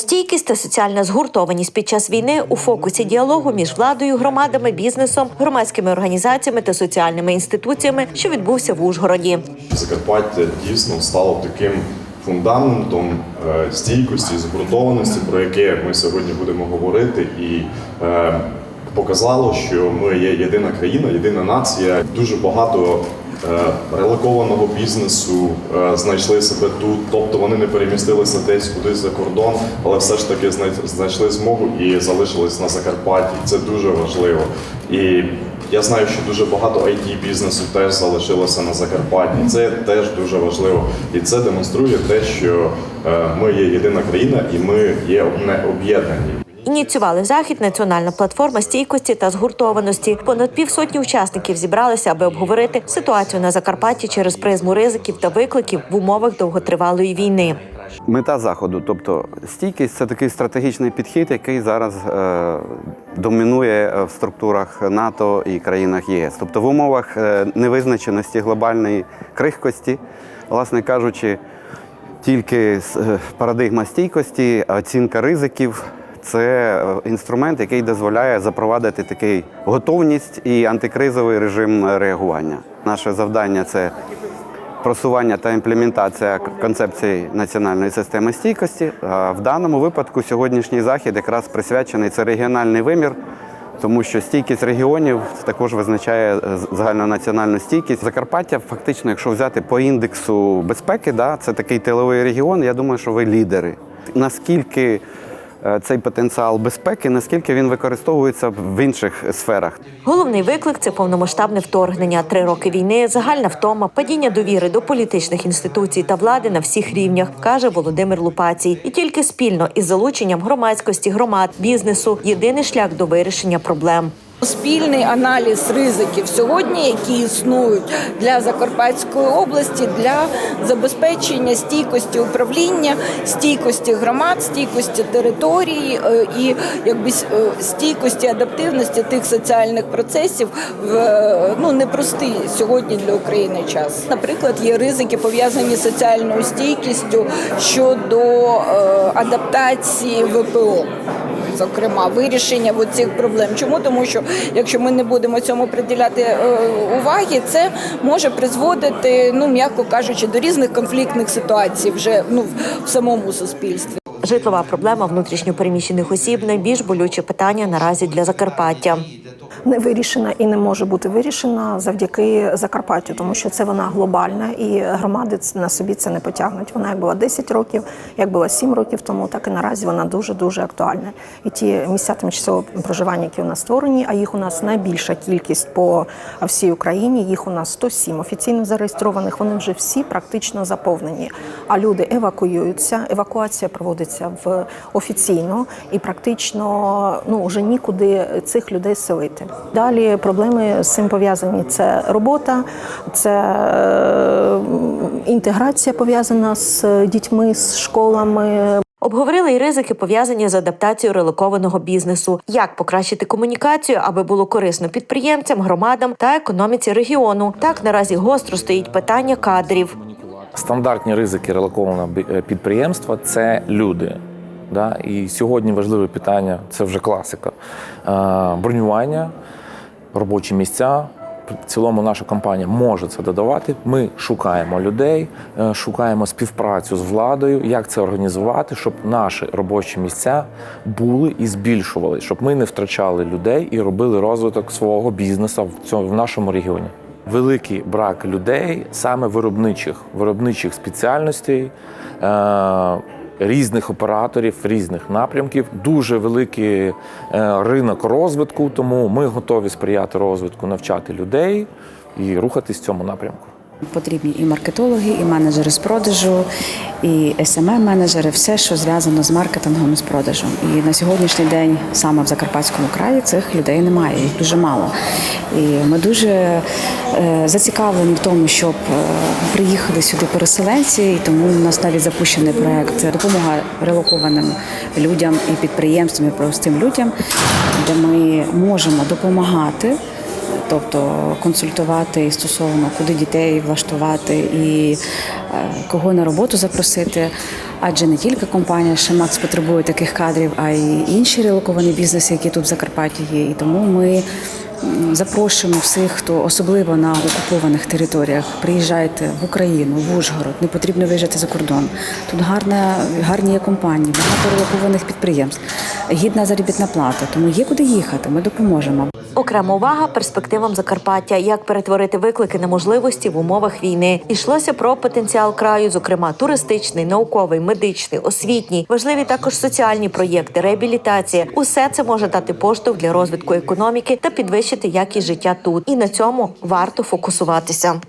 Стійкість та соціальна згуртованість під час війни у фокусі діалогу між владою, громадами, бізнесом, громадськими організаціями та соціальними інституціями, що відбувся в Ужгороді. Закарпаття дійсно стало таким фундаментом е, стійкості, згуртованості, про яке ми сьогодні будемо говорити, і е, показало, що ми є єдина країна, єдина нація. Дуже багато релокованого бізнесу е, знайшли себе тут, тобто вони не перемістилися десь кудись за кордон, але все ж таки знайшли змогу і залишились на Закарпатті. Це дуже важливо. І я знаю, що дуже багато it бізнесу теж залишилося на Закарпатті. Це теж дуже важливо, і це демонструє те, що е, ми є єдина країна і ми є не об'єднані. Ініціювали захід Національна платформа стійкості та згуртованості. Понад півсотні учасників зібралися, аби обговорити ситуацію на Закарпатті через призму ризиків та викликів в умовах довготривалої війни. Мета заходу, тобто стійкість це такий стратегічний підхід, який зараз е, домінує е, в структурах НАТО і країнах ЄС. Тобто в умовах е, невизначеності глобальної крихкості, власне кажучи, тільки е, парадигма стійкості, оцінка ризиків. Це е, інструмент, який дозволяє запровадити такий готовність і антикризовий режим е, реагування. Наше завдання це просування та імплементація концепції національної системи стійкості. В даному випадку сьогоднішній захід якраз присвячений це регіональний вимір, тому що стійкість регіонів також визначає е, загальнонаціональну стійкість. Закарпаття, фактично, якщо взяти по індексу безпеки, да, це такий тиловий регіон. Я думаю, що ви лідери. Наскільки цей потенціал безпеки, наскільки він використовується в інших сферах? Головний виклик це повномасштабне вторгнення, три роки війни, загальна втома, падіння довіри до політичних інституцій та влади на всіх рівнях, каже Володимир Лупацій. І тільки спільно із залученням громадськості, громад, бізнесу єдиний шлях до вирішення проблем. Спільний аналіз ризиків сьогодні, які існують для Закарпатської області, для забезпечення стійкості управління, стійкості громад, стійкості території е, і якби е, стійкості адаптивності тих соціальних процесів в е, ну непростий сьогодні для України час. Наприклад, є ризики пов'язані з соціальною стійкістю щодо адаптації ВПО зокрема вирішення цих проблем. Чому тому, що якщо ми не будемо цьому приділяти е, уваги, це може призводити, ну м'яко кажучи, до різних конфліктних ситуацій вже ну в- самому суспільстві. Житлова проблема внутрішньопереміщених осіб найбільш болюче питання наразі для Закарпаття. Не вирішена і не може бути вирішена завдяки Закарпаттю, тому що це вона глобальна, і громади на собі це не потягнуть. Вона як була 10 років, як була 7 років тому, так і наразі вона дуже дуже актуальна. І ті місця тимчасового проживання, які у нас створені, а їх у нас найбільша кількість по всій Україні. Їх у нас 107 офіційно зареєстрованих. Вони вже всі практично заповнені. А люди евакуюються. Евакуація проводиться в офіційно і практично ну вже нікуди цих людей селити. Далі проблеми з цим пов'язані. Це робота, це е, інтеграція пов'язана з дітьми, з школами, Обговорили й ризики пов'язані з адаптацією релокованого бізнесу, як покращити комунікацію, аби було корисно підприємцям, громадам та економіці регіону. Так наразі гостро стоїть питання кадрів. Стандартні ризики релокованого е, підприємства це люди. Да? І сьогодні важливе питання це вже класика. Е, Бронювання, робочі місця. В цілому наша компанія може це додавати. Ми шукаємо людей, е, шукаємо співпрацю з владою, як це організувати, щоб наші робочі місця були і збільшували, щоб ми не втрачали людей і робили розвиток свого бізнесу в цьому в нашому регіоні. Великий брак людей саме виробничих, виробничих спеціальностей. Різних операторів, різних напрямків, дуже великий е, ринок розвитку. Тому ми готові сприяти розвитку, навчати людей і рухатись в цьому напрямку. Потрібні і маркетологи, і менеджери з продажу, і smm менеджери все, що зв'язано з маркетингом і з продажем. І на сьогоднішній день саме в Закарпатському краї цих людей немає, їх дуже мало. І ми дуже е, зацікавлені в тому, щоб е, приїхали сюди переселенці, і тому у нас навіть запущений проект допомога релокованим людям і підприємствам, і простим людям, де ми можемо допомагати тобто консультувати стосовно куди дітей влаштувати і е, кого на роботу запросити. Адже не тільки компанія Шемакс потребує таких кадрів, а й інші релоковані бізнеси, які тут в Закарпатті є. І тому ми запрошуємо всіх, хто особливо на окупованих територіях. Приїжджайте в Україну, в Ужгород. Не потрібно виїжджати за кордон. Тут гарна, гарні є компанії, багато релокованих підприємств, гідна заробітна плата. Тому є куди їхати. Ми допоможемо. Окрема увага перспективам Закарпаття, як перетворити виклики на можливості в умовах війни. Ішлося про потенціал краю, зокрема туристичний, науковий, медичний, освітній. Важливі також соціальні проєкти, реабілітація. Усе це може дати поштовх для розвитку економіки та підвищити якість життя тут. І на цьому варто фокусуватися.